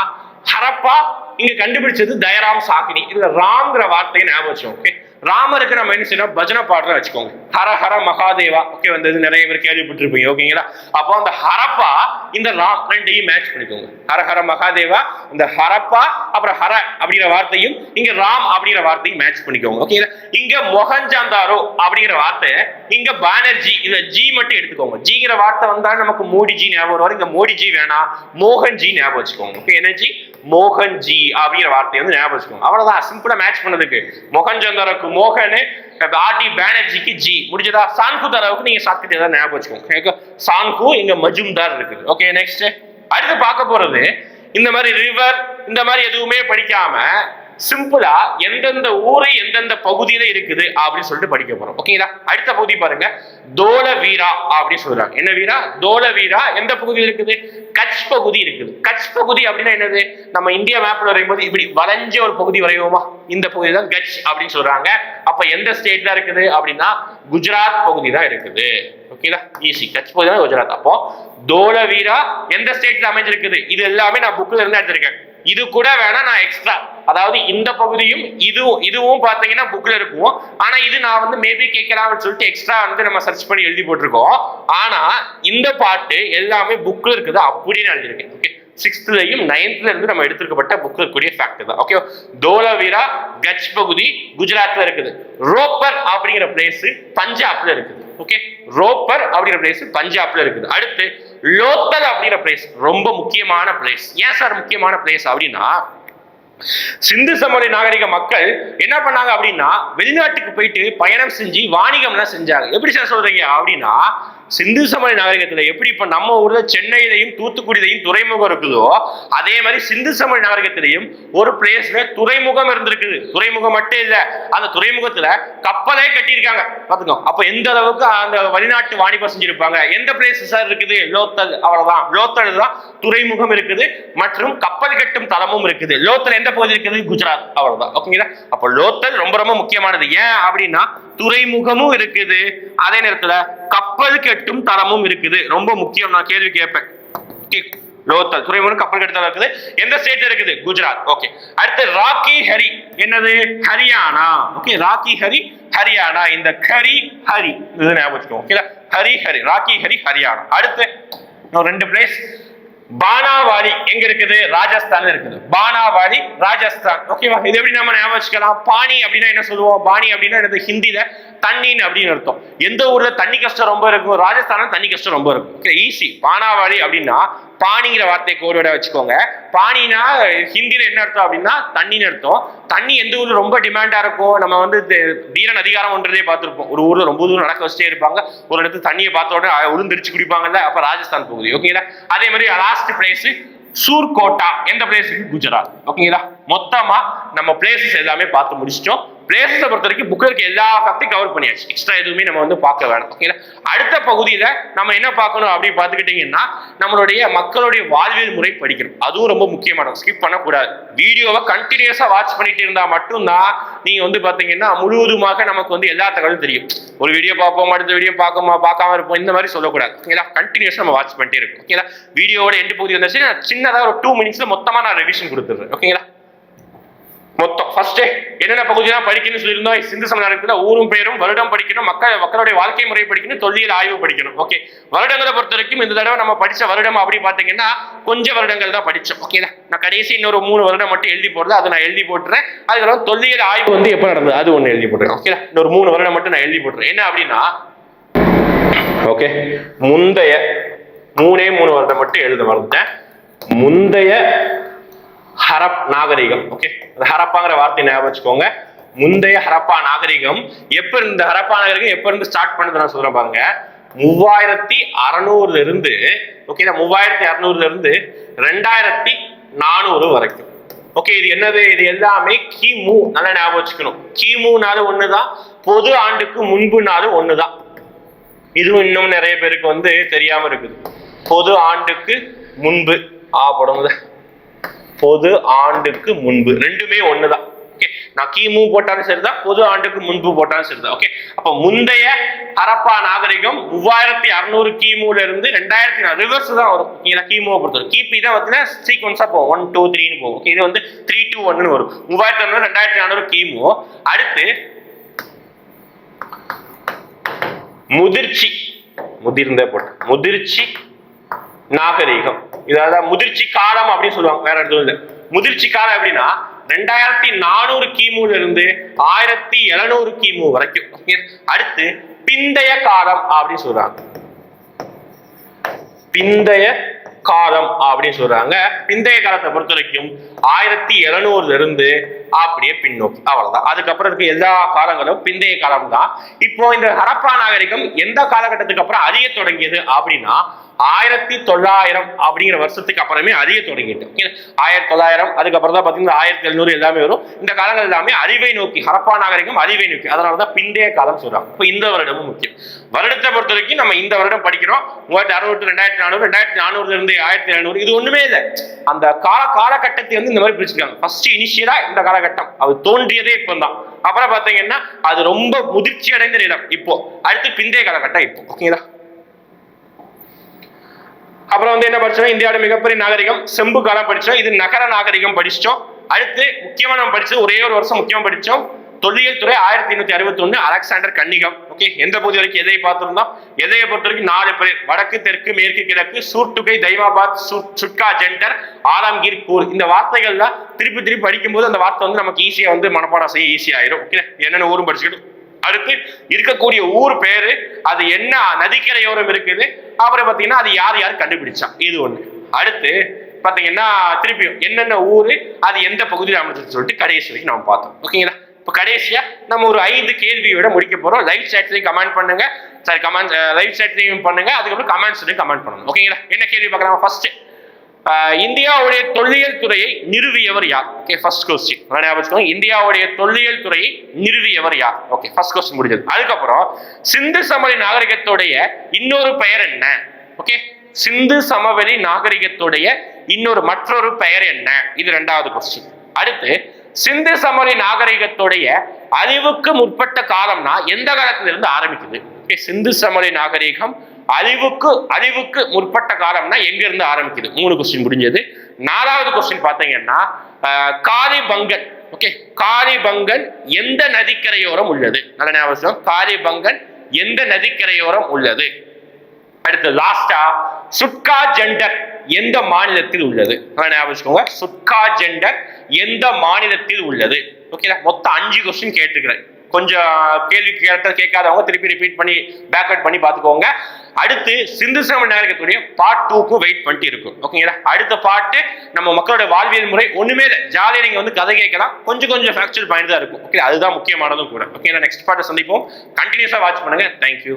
ஹரப்பா இங்க கண்டுபிடிச்சது தயராம் சாக்கினி இதுல ராம்ங்கிற வார்த்தையை ஞாபகம் வச்சோம் ஓகே ராமருக்கு நம்ம என்ன செய்யணும்? பஜனை பாடுற வச்சுக்கோங்க. ஹர ஹர மகாதேவா. ஓகே வந்தது நிறைய பேர் கேள்விப்பட்டிருப்பீங்க. ஓகேங்களா? அப்போ அந்த ஹரப்பா இந்த ராம் ரெண்டையும் மேட்ச் பண்ணிக்கோங்க. ஹர ஹர மகாதேவா இந்த ஹரப்பா அப்புறம் ஹர அப்படிங்கிற வார்த்தையும் இங்க ராம் அப்படிங்கிற வார்த்தையும் மேட்ச் பண்ணிக்கோங்க. ஓகேங்களா? இங்க மொகஞ்சாந்தாரோ அப்படிங்கிற வார்த்தை இங்க பானர்ஜி இந்த ஜி மட்டும் எடுத்துக்கோங்க. ஜிங்கிற வார்த்தை வந்தாலும் நமக்கு மோடிஜி ஞாபகம் வரும். இங்க மோடிஜி வேணாம். மோகன்ஜி ஞாபகம் வச்சுக்கோங்க. ஓகே எனர்ஜி மோகன்ஜி அப்படிங்கிற வார்த்தையை வந்து ஞாபகம் வச்சுக்கோங்க. அவ்வளவுதான் சிம்பிளா மேட்ச் பண்ணதுக்கு. மொகஞ்சந்தருக்கு மோகனு ஆர்டி பேனர்ஜிக்கு ஜி. முடிஞ்சதா? சான்கு தரவுக்கு நீங்க ஷார்ட்கட் ஏதாவது ஞாபகம் வச்சுக்கோங்க. சான்கு இங்க மஜும்தார் இருக்குது. ஓகே நெக்ஸ்ட் அடுத்து பார்க்க போறது இந்த மாதிரி ரிவர் இந்த மாதிரி எதுவுமே படிக்காம சிம்பிளா எந்தெந்த ஊரு எந்தெந்த பகுதியில இருக்குது அப்படின்னு சொல்லிட்டு படிக்க போறோம். ஓகேங்களா அடுத்த பகுதி பாருங்க. தோல வீரா அப்படின்னு சொல்றாங்க. என்ன வீரா? தோல வீரா எந்த பகுதியில் இருக்குது? கட்ச் பகுதி இருக்குது. கட்ச் பகுதி அப்படின்னா என்னது? நம்ம இந்தியா மேப்ல வரையும்போது இப்படி வளைஞ்ச ஒரு பகுதி வரையுமா இந்த பகுதி தான் கட்ச் அப்படின்னு சொல்றாங்க. அப்ப எந்த ஸ்டேட் தான் இருக்குது அப்படின்னா குஜராத் பகுதி தான் இருக்குது. ஓகேங்களா ஈஸி கட்ச் பகுதி தான் குஜராத். அப்போ தோல வீரா எந்த ஸ்டேட்ல அமைஞ்சிருக்குது? இது எல்லாமே நான் புக்ல இருந்து எடுத்திருக்கேன். இது கூட வேணா நான் எக்ஸ்ட்ரா அதாவது இந்த பகுதியும் இதுவும் இதுவும் பாத்தீங்கன்னா புக்ல இருக்கும். ஆனா இது நான் வந்து மேபி கேட்கலாம்னு சொல்லிட்டு எக்ஸ்ட்ரா வந்து நம்ம சர்ச் பண்ணி எழுதி போட்டிருக்கோம். ஆனா இந்த பாட்டு எல்லாமே புக்ல இருக்குது. அப்படின்னு எழுதியிருக்கேன். ஓகே சிக்ஸ்த்லையும் நைன்த்ல இருந்து நம்ம எடுத்துருக்கப்பட்ட புக் இருக்கக்கூடிய ஃபேக்ட் தான். ஓகே தோலவீரா கட்ச் பகுதி குஜராத்ல இருக்குது. ரோப்பர் அப்படிங்கிற பிளேஸ் பஞ்சாப்ல இருக்குது. ஓகே ரோப்பர் அப்படிங்கிற பிளேஸ் பஞ்சாப்ல இருக்குது. அடுத்து லோத்தல் அப்படிங்கிற பிளேஸ் ரொம்ப முக்கியமான பிளேஸ் ஏன் சார் முக்கியமான பிளேஸ் அப்படின்னா சிந்து சமவெளி நாகரிக மக்கள் என்ன பண்ணாங்க அப்படின்னா வெளிநாட்டுக்கு போயிட்டு பயணம் செஞ்சு வாணிகம்லாம் செஞ்சாங்க. எப்படி சார் சொல்றீங்க? அப்படின்னா சிந்து சமவெளி நாகரிகத்துல எப்படி இப்ப நம்ம ஊர்ல சென்னையிலையும் தூத்துக்குடியிலையும் துறைமுகம் இருக்குதோ அதே மாதிரி சிந்து சமவெளி நாகரிகத்திலையும் ஒரு பிளேஸ்ல துறைமுகம் இருந்திருக்குது. துறைமுகம் மட்டும் இல்ல அந்த துறைமுகத்துல கப்பலே கட்டியிருக்காங்க. பாத்துக்கோ அப்ப எந்த அளவுக்கு அந்த வெளிநாட்டு வாணிபம் செஞ்சிருப்பாங்க? எந்த பிளேஸ் சார் இருக்குது? லோத்தல் அவ்வளவுதான். லோத்தல் தான் துறைமுகம் இருக்குது மற்றும் கப்பல் கட்டும் தளமும் இருக்குது. லோத்தல் எந்த பகுதி இருக்குது? குஜராத். அவ்வளவுதான். ஓகேங்களா? அப்ப லோத்தல் ரொம்ப ரொம்ப முக்கியமானது. ஏன் அப்படின்னா துறைமுகமும் இருக்குது. அதே நேரத்துல கப்பல் கெட்டும் தரமும் இருக்குது. ரொம்ப முக்கியம் நான் கேள்வி கேட்பேன். லோத்தல் துறைமுகம் கப்பல் கெட்டு இருக்குது. எந்த ஸ்டேட்ல இருக்குது? குஜராத். ஓகே அடுத்து ராக்கி ஹரி. என்னது? ஹரியானா. Okay Rakhigarhi Haryana. இந்த ஹரி ஹரி. இது ஞாபகம் வச்சுக்கோங்க. ஓகே ஹரி ஹரி. ராக்கி ஹரி ஹரியானா. அடுத்து ரெண்டு பிளேஸ் பானாவாலி எங்க இருக்குது? ராஜஸ்தான் இருக்குது. பானாவாலி ராஜஸ்தான். ஓகேவா இது எப்படி நம்ம ஞாபகம் வச்சுக்கலாம்? அப்படின்னா என்ன சொல்லுவோம்? பாணி அப்படின்னா என்னது? ஹிந்தியில தண்ணின்னு அப்படின்னு அர்த்தம். எந்த ஊர்ல தண்ணி கஷ்டம் ரொம்ப இருக்கும் ராஜஸ்தான்ல தண்ணி கஷ்டம் ரொம்ப இருக்கும். ஈஸி. பானாவாடி அப்படின்னா பானிங்கிற வார்த்தை கோடோட வச்சுக்கோங்க. பானினா ஹிந்தியில என்ன அர்த்தம் அப்படின்னா தண்ணின்னு அர்த்தம். தண்ணி எந்த ஊர்ல ரொம்ப டிமாண்டா இருக்கும் நம்ம வந்து தெ- தீரன் அதிகாரம் ஒன்றதே பார்த்துருப்போம். ஒரு ஊர்ல ரொம்ப தூரம் நடக்க வச்சுட்டே இருப்பாங்க. ஒரு இடத்துல தண்ணியை பார்த்த உடனே உளுந்தரிச்சு குடிப்பாங்கல்ல அப்ப ராஜஸ்தான் போகுது. ஓகேங்களா அதே மாதிரி லாஸ்ட் பிளேஸ் சூர்கோட்டா. எந்த பிளேஸ் குஜராத். ஓகேங்களா மொத்தமா நம்ம பிளேசஸ் எல்லாமே பார்த்து முடிச்சிட்டோம். பிளேசஸை பொறுத்த வரைக்கும் புக்கில் இருக்க எல்லா ஃபேக்டையும் கவர் பண்ணியாச்சு. எக்ஸ்ட்ரா எதுவுமே நம்ம வந்து பார்க்க வேணும். ஓகேங்களா அடுத்த பகுதியில் நம்ம என்ன பார்க்கணும் அப்படின்னு பார்த்துக்கிட்டிங்கன்னா நம்மளுடைய மக்களுடைய வாழ்வியல் முறை படிக்கணும். அதுவும் ரொம்ப முக்கியமான ஸ்கிப் பண்ணக்கூடாது. வீடியோவை கண்டினியூஸாக வாட்ச் பண்ணிட்டு இருந்தால் மட்டும்தான் நீங்கள் வந்து பார்த்தீங்கன்னா முழுவதுமாக நமக்கு வந்து எல்லா தகவலும் தெரியும். ஒரு வீடியோ பார்ப்போம் அடுத்த வீடியோ பார்க்கமா பார்க்காம இருப்போம் இந்த மாதிரி சொல்லக்கூடாது. ஓகேங்களா கண்டினியூஸாக நம்ம வாட்ச் பண்ணிட்டே இருக்கோம் ஓகேங்களா வீடியோவோட எண்டு பகுதி வந்துச்சு நான் ஒரு டூ மினிட்ஸில் மொத்தமாக நான் ரிவிஷன் கொடுத்துடுறேன். ஓகேங்களா மொத்தம். ஃபர்ஸ்ட் என்னென்ன பகுதியெல்லாம் படிக்கணும்னு சொல்லியிருந்தோம். சிந்து சமநாயகத்துல ஊரும் பேரும் வருடம் படிக்கணும் மக்கள் மக்களுடைய வாழ்க்கை முறை படிக்கணும் தொல்லியல் ஆய்வு படிக்கணும். ஓகே வருடங்களை பொறுத்த வரைக்கும் இந்த தடவை நம்ம படிச்ச வருடம் அப்படி பாத்தீங்கன்னா கொஞ்சம் வருடங்கள் தான் படிச்சோம். ஓகேங்களா நான் கடைசி இன்னொரு மூணு வருடம் மட்டும் எழுதி போடுறது அதை நான் எழுதி போட்டுறேன். அதுக்கப்புறம் தொல்லியல் ஆய்வு வந்து எப்போ நடந்தது? அது ஒன்று எழுதி போட்டுறேன். ஓகேங்களா இன்னொரு மூணு வருடம் மட்டும் நான் எழுதி போட்டுறேன். என்ன அப்படின்னா ஓகே முந்தைய மூணே மூணு வருடம் மட்டும் எழுத மறந்துட்டேன். முந்தைய ஹரப் நாகரிகம் ஓகே அந்த ஹரப்பாங்கிற வார்த்தை ஞாபகம் வச்சுக்கோங்க. முந்தைய ஹரப்பா நாகரிகம் எப்ப இந்த ஹரப்பா நாகரிகம் எப்ப இருந்து ஸ்டார்ட் பண்ணது நான் சொல்றேன் பாருங்க. மூவாயிரத்தி அறநூறுல இருந்து ஓகே மூவாயிரத்தி அறநூறுல இருந்து ரெண்டாயிரத்தி நானூறு வரைக்கும். ஓகே இது என்னது? இது எல்லாமே கிமு நல்லா ஞாபகம் வச்சுக்கணும். கிமுனாலும் ஒண்ணுதான் பொது ஆண்டுக்கு முன்புனாலும் ஒண்ணுதான். இதுவும் இன்னும் நிறைய பேருக்கு வந்து தெரியாம இருக்குது. பொது ஆண்டுக்கு முன்பு ஆ போடும்போது பொது ஆண்டுக்கு முன்பு. ரெண்டுமே ஒண்ணுதான். ஓகே நான் கிமு போட்டாலும் சரிதான் பொது ஆண்டுக்கு முன்பு போட்டாலும் சரிதான். ஓகே அப்ப முந்தைய ஹரப்பா நாகரிகம் மூவாயிரத்தி அறுநூறு கிமுல இருந்து ரெண்டாயிரத்தி ரிவர்ஸ் தான் வரும். ஓகேங்களா கிமுவை பொறுத்தவரை. கிபி தான் பார்த்தீங்கன்னா சீக்வன்ஸா போகும் ஒன் டூ த்ரீன்னு போகும் ஓகே இது வந்து த்ரீ டூ ஒன்னு வரும். மூவாயிரத்தி அறுநூறு ரெண்டாயிரத்தி நானூறு கிமு. அடுத்து முதிர்ச்சி. முதிர்ந்த போட்ட முதிர்ச்சி நாகரிகம். இதாவது முதிர்ச்சி காலம் அப்படின்னு சொல்லுவாங்க வேற இடத்துல முதிர்ச்சி காலம் எப்படின்னா ரெண்டாயிரத்தி நானூறு கிமுல இருந்து ஆயிரத்தி எழுநூறு கிமு வரைக்கும் அடுத்து பிந்தைய காலம் அப்படின்னு சொல்றாங்க. பிந்தைய காலம் அப்படின்னு சொல்றாங்க. பிந்தைய காலத்தை பொறுத்த வரைக்கும் ஆயிரத்தி எழுநூறுல இருந்து அப்படியே பின்னோக்கி அவ்வளவுதான். அதுக்கப்புறம் இருக்க எல்லா காலங்களும் பிந்தைய காலம் தான் இப்போ இந்த ஹரப்பா நாகரிகம் எந்த காலகட்டத்துக்கு அப்புறம் அறிய தொடங்கியது அப்படின்னா ஆயிரத்தி தொள்ளாயிரம் அப்படிங்கிற வருஷத்துக்கு அப்புறமே அறிய தொடங்கிட்டு. ஆயிரத்தி தொள்ளாயிரம் அதுக்கப்புறம் தான் பார்த்தீங்கன்னா ஆயிரத்தி எழுநூறு எல்லாமே வரும். இந்த காலங்கள் எல்லாமே அறிவை நோக்கி ஹரப்பா நாகரிகம் அறிவை நோக்கி. அதனால தான் பிந்தைய காலம் சொல்றாங்க. இப்போ இந்த வருடமும் முக்கியம். வருடத்தை பொறுத்த வரைக்கும் நம்ம இந்த வருடம் படிக்கிறோம். மூவாயிரத்தி அறுநூறு ரெண்டாயிரத்தி நானூறு ரெண்டாயிரத்தி நானூறுல இருந்து ஆயிரத்தி எழுநூறு இது ஒண்ணுமே இல்லை. அந்த கால காலகட்டத்தை வந்து இந்த மாதிரி பிரிச்சிருக்காங்க ஃபர்ஸ்ட் இனிஷியலா இந்த காலகட்டம். அது தோன்றியதே இப்போ தான் அப்புறம் பார்த்தீங்கன்னா அது ரொம்ப முதிர்ச்சி அடைந்த நிலம் இப்போ. அடுத்து பிந்தைய காலகட்டம் இப்போ. ஓகேங்களா? அப்புறம் வந்து என்ன படிச்சோம்? இந்தியாவோட மிகப்பெரிய நாகரிகம் செம்பு காலம் படித்தோம் இது நகர நாகரிகம் படிச்சோம் அடுத்து முக்கியமாக நம்ம படிச்சது ஒரே ஒரு வருஷம் முக்கியமாக படித்தோம் தொல்லியல் துறை ஆயிரத்தி எண்ணூத்தி அறுபத்தி ஒன்று அலெக்சாண்டர் கன்னிகம். ஓகே எந்த பகுதி வரைக்கும் எதையை பார்த்துருந்தோம்? எதையை பொறுத்த வரைக்கும் நாலு பேர். வடக்கு தெற்கு மேற்கு கிழக்கு சூர்டுகை தைவாபாத் சுட்கா ஜெண்டர் ஆலம்கீர் கூர். இந்த வார்த்தைகள்லாம் திருப்பி திருப்பி படிக்கும்போது அந்த வார்த்தை வந்து நமக்கு ஈஸியாக வந்து மனப்பாடம் செய்ய ஈஸியாயிரும் ஓகே என்னென்ன ஊரும் படிச்சுக்கிட்டு அடுத்து இருக்கக்கூடிய ஊர் பேரு அது என்ன நதிக்கரையோரம் இருக்குது. அப்புறம் பாத்தீங்கன்னா அது யார் யார் கண்டுபிடிச்சா இது ஒண்ணு. அடுத்து பாத்தீங்கன்னா திருப்பியும் என்னென்ன ஊரு அது எந்த பகுதியில் அமைஞ்சதுன்னு சொல்லிட்டு கடைசி வரைக்கும் நம்ம பார்த்தோம். ஓகேங்களா இப்போ கடைசியா நம்ம ஒரு ஐந்து கேள்வியோட முடிக்க போறோம். லைவ் சேட்லையும் கமெண்ட் பண்ணுங்க. சாரி கமெண்ட் லைவ் சேட்லையும் பண்ணுங்க. அதுக்கப்புறம் கமெண்ட்ஸ்லையும் கமெண்ட் பண்ணுங்க ஓகேங்களா என்ன கேள்வி பார்க்கலாம்? ஃபர்ஸ்ட் இந்தியாவுடைய தொல்லியல் துறையை நிறுவியவர் யார்? ஓகே ஃபர்ஸ்ட் கொஸ்டின் ஞாபகம் இந்தியாவுடைய தொல்லியல் துறையை நிறுவியவர் யார்? ஓகே ஃபர்ஸ்ட் கொஸ்டின் முடிஞ்சது. அதுக்கப்புறம் சிந்து சமவெளி நாகரிகத்துடைய இன்னொரு பெயர் என்ன? ஓகே சிந்து சமவெளி நாகரிகத்துடைய இன்னொரு மற்றொரு பெயர் என்ன? இது ரெண்டாவது கொஸ்டின் அடுத்து சிந்து சமவெளி நாகரிகத்துடைய அழிவுக்கு முற்பட்ட காலம்னா எந்த காலத்திலிருந்து ஆரம்பிக்குது? ஓகே சிந்து சமவெளி நாகரிகம் அழிவுக்கு அழிவுக்கு முற்பட்ட காலம்னா எங்க இருந்து ஆரம்பிக்குது? மூணு கொஸ்டின் முடிஞ்சது நாலாவது கொஸ்டின் பாத்தீங்கன்னா ஆஹ், ஓகே காரிபங்கன் எந்த நதிக்கரையோரம் உள்ளது? நல்ல ஞாபகம் காரிபங்கன் எந்த நதிக்கரையோரம் உள்ளது? அடுத்து லாஸ்டா சுட்கா ஜெண்டர் எந்த மாநிலத்தில் உள்ளது? ஞாபகம் சுட்கா ஜெண்டர் எந்த மாநிலத்தில் உள்ளது? ஓகேங்களா மொத்தம் அஞ்சு கொஸ்டின் கேட்டுக்கிறேன். கொஞ்சம் கேள்வி கேரக்டர் கேட்காதவங்க திருப்பி ரிப்பீட் பண்ணி பேக்அவுட் பண்ணி பார்த்துக்கோங்க. அடுத்து சிந்து சம நாகரிகத்துடைய பார்ட் டூக்கும் வெயிட் பண்ணிட்டு இருக்கும். ஓகேங்களா அடுத்த பாட்டு நம்ம மக்களோட வாழ்வியல் முறை ஒண்ணுமே இல்லை. ஜாலியாக நீங்கள் வந்து கதை கேட்கலாம். கொஞ்சம் கொஞ்சம் ஃபேக்சுவல் பாயிண்ட் தான் இருக்கும். ஓகே அதுதான் முக்கியமானதும் கூட. ஓகேங்களா நெக்ஸ்ட் பாட்டை சந்திப்போம். கண்டினியூஸாக வாட்ச் பண்ணுங்க. தேங்க்யூ